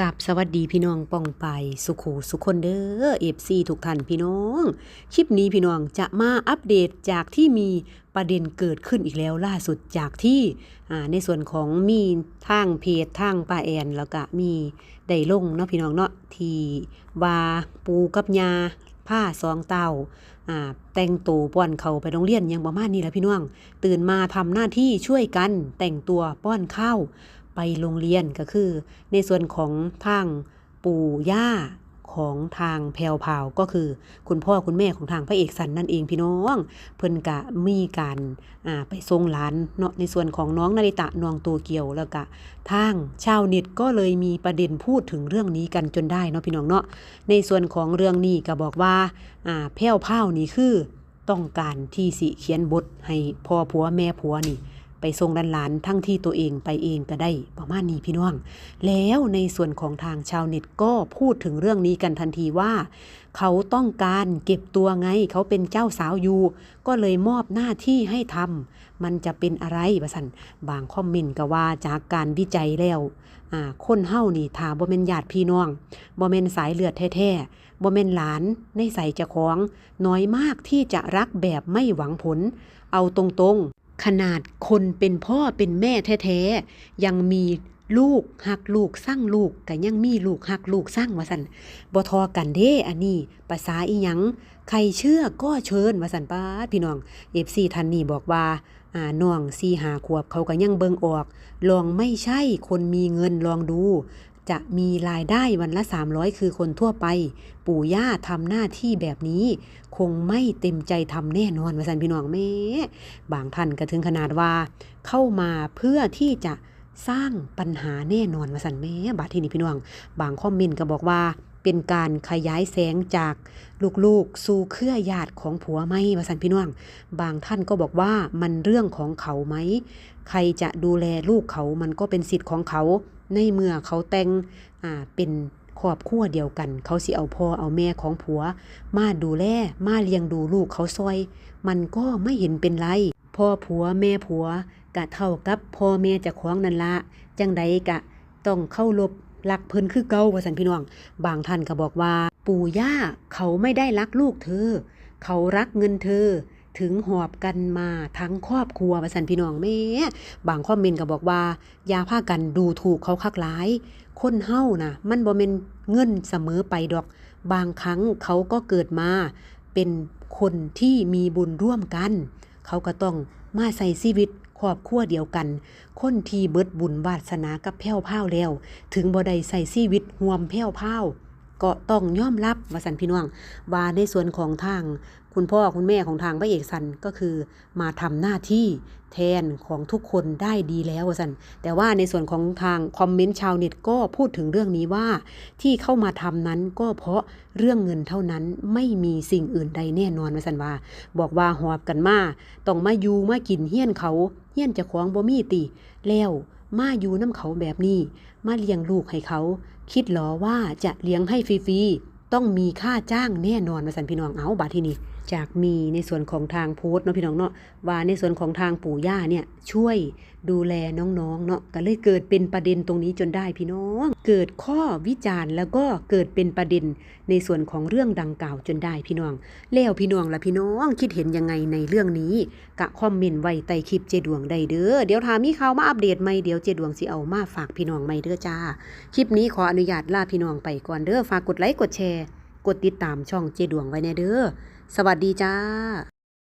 กับสวัสดีพี่น้องป้องไปสุขูสุขคนเด้อเอฟซีทุกท่านพี่น้อง คลิปนี้พี่น้องจะมาอัปเดตจากที่มีประเด็นเกิดขึ้นอีกแล้วล่าสุดจากที่ในส่วนของมีทางเพจทางป้าแอนแล้วก็มีได้ลงเนาะพี่น้องเนาะที่ว่าปูกับยาผ้าสองเต้าแต่งตัวป้อนเขาไปโรงเรียนอยังประมาณนี้แหละพี่น้อง ตื่นมาทำหน้าที่ช่วยกันแต่งตัวป้อนข้าว ไปโรงเรียนก็คือ ในส่วนของทางปู่ย่าของทางแพวพราวก็คือ คุณพ่อคุณแม่ของทางพระเอกสันนั่นเองพี่น้อง เพิ่นกะมีการอ่าไปทรงหลานเนาะในส่วนของน้องนาริตะนองตัวเกี่ยวแล้วก็ทางชาวเน็ตก็เลยมีประเด็นพูดถึงเรื่องนี้กันจนได้เนาะพี่น้องเนาะในส่วนของเรื่องนี้ก็บอกว่าอ่าแพวพราวนี่คือต้องการที่สิเขียนบทให้พ่อผัวแม่ผัวนี่ ไปส่งดันหลานทั้งที่ตัวเองไปเองก็ได้ประมาณนี้พี่น้อง แล้วในส่วนของทางชาวเน็ตก็พูดถึงเรื่องนี้กันทันทีว่า เขาต้องการเก็บตัวไง เขาเป็นเจ้าสาวอยู่ ก็เลยมอบหน้าที่ให้ทำมันจะเป็นอะไรประสันบางคอมเมนต์ก็ว่าจากการวิจัยแล้วคนเฮ้านี่ถ้าบ่แมนญาติพี่น้องบ่แมนสายเลือดแท้ๆบ่แมนหลานในใส่จ้าของ น้อยมากที่จะรักแบบไม่หวังผล เอาตรง ขนาดคนเป็นพ่อเป็นแม่แท้ๆ ยังมีลูกหักลูกสร้างลูกก็ยังมีลูกหักลูกสร้างว่าสันบ่ทอกันเด้อันนี้ภาษาอีหยังใครเชื่อก็เชิญว่าสันป้าพี่น้องเอฟซีท่านนี้บอกว่าอ่าน้องซีหาขวบเขาก็ยังเบิงออก ลองไม่ใช่คนมีเงินลองดู จะมีรายได้วันละ 300 คือคนทั่วไป ปู่ย่าทำหน้าที่แบบนี้ คงไม่เต็มใจทำแน่นอนว่าสันพี่น้องแม่บางท่านก็ถึงขนาดว่า เข้ามาเพื่อที่จะสร้างปัญหาแน่นอนว่าสันแม่บาทีนี้พี่น้อง บางคอมเมนต์ก็บอกว่าเป็นการขยายแสงจากลูกๆ สู่เครือญาติของผัวไหมว่าสันพี่น้อง บางท่านก็บอกว่ามันเรื่องของเขาไหม ใครจะดูแลลูกเขามันก็เป็นสิทธิ์ของเขา ในเมื่อเขาแต่งอ่าเป็นครอบครัวเดียวกัน เขาสิเอาพ่อเอาแม่ของผัว มาดูแลมาเลี้ยงดูลูกเขาซอย มันก็ไม่เห็นเป็นไรพ่อผัวแม่ผัวกะเท่ากับพ่อแม่จะคล้องนั่นละจังใดกะต้องเข้ารบรักเพิ่นคือเก่าว่าสันพี่น้อง บางท่านก็บอกว่า ปู่ย่าเขาไม่ได้รักลูกเธอ เขารักเงินเธอ ถึงหอบกันมาทั้งครอบครัวว่าสันพี่น้องแม่บางคอมเมนต์ก็บอกว่าย่าพากันดูถูกเขาคักหลายคนเฮานะมันบ่แม่นเงินเสมอไปดอก บางครั้งเขาก็เกิดมาเป็นคนที่มีบุญร่วมกัน เขาก็ต้องมาใส่ชีวิตครอบครัวเดียวกัน คนที่เบิดบุญวาสนากับแพ้วพราแล้ว ถึงบ่ได้ใส่ชีวิตห่วมแพ้วพราก็ต้องยอมรับว่าสันพี่น้องว่าในส่วนของทาง คุณพ่อคุณแม่ของทางพระเอกสันก็คือมาทำหน้าที่แทนของทุกคนได้ดีแล้วสันแต่ว่าในส่วนของทางคอมเมนต์ชาวเน็ตก็พูดถึงเรื่องนี้ว่า ที่เข้ามาทำนั้นก็เพราะเรื่องเงินเท่านั้นไม่มีสิ่งอื่นใดแน่นอนว่าสันว่า บอกว่าหอบกันมาต้องมาอยู่มากินเฮี้ยนเขาเฮี้ยนจะของบ่มีติแล้วมาอยู่น้ำเขาแบบนี้ มาเลี้ยงลูกให้เขา คิดหรอว่าจะเลี้ยงให้ฟรีๆ ต้องมีค่าจ้างแน่นอนมาสันพี่น้องเอาบาทที่นี่ จากมีในส่วนของทางโพสเนาะพี่น้องเนาะว่าในส่วนของทางปู่ย่าเนี่ยช่วยดูแลน้องๆเนาะก็เลยเกิดเป็นประเด็นตรงนี้จนได้พี่น้อง เกิดข้อวิจารณ์แล้วก็เกิดเป็นประเด็นในส่วนของเรื่องดังกล่าวจนได้พี่น้อง แล้วพี่น้องละพี่น้องคิดเห็นยังไงในเรื่องนี้กะคอมเมนต์ไว้ใต้คลิปเจดวงได้เด้อเดี๋ยวถามีข่าวมาอัปเดตใหม่เดี๋ยวเจดวงสิเอามาฝากพี่น้องใหม่เด้อจ้าคลิปนี้ขออนุญาตลาพี่น้องไปก่อนเด้อฝากกดไลค์กดแชร์ กดติดตามช่องเจดวงไว้แน่เด้อ สวัสดีจ้า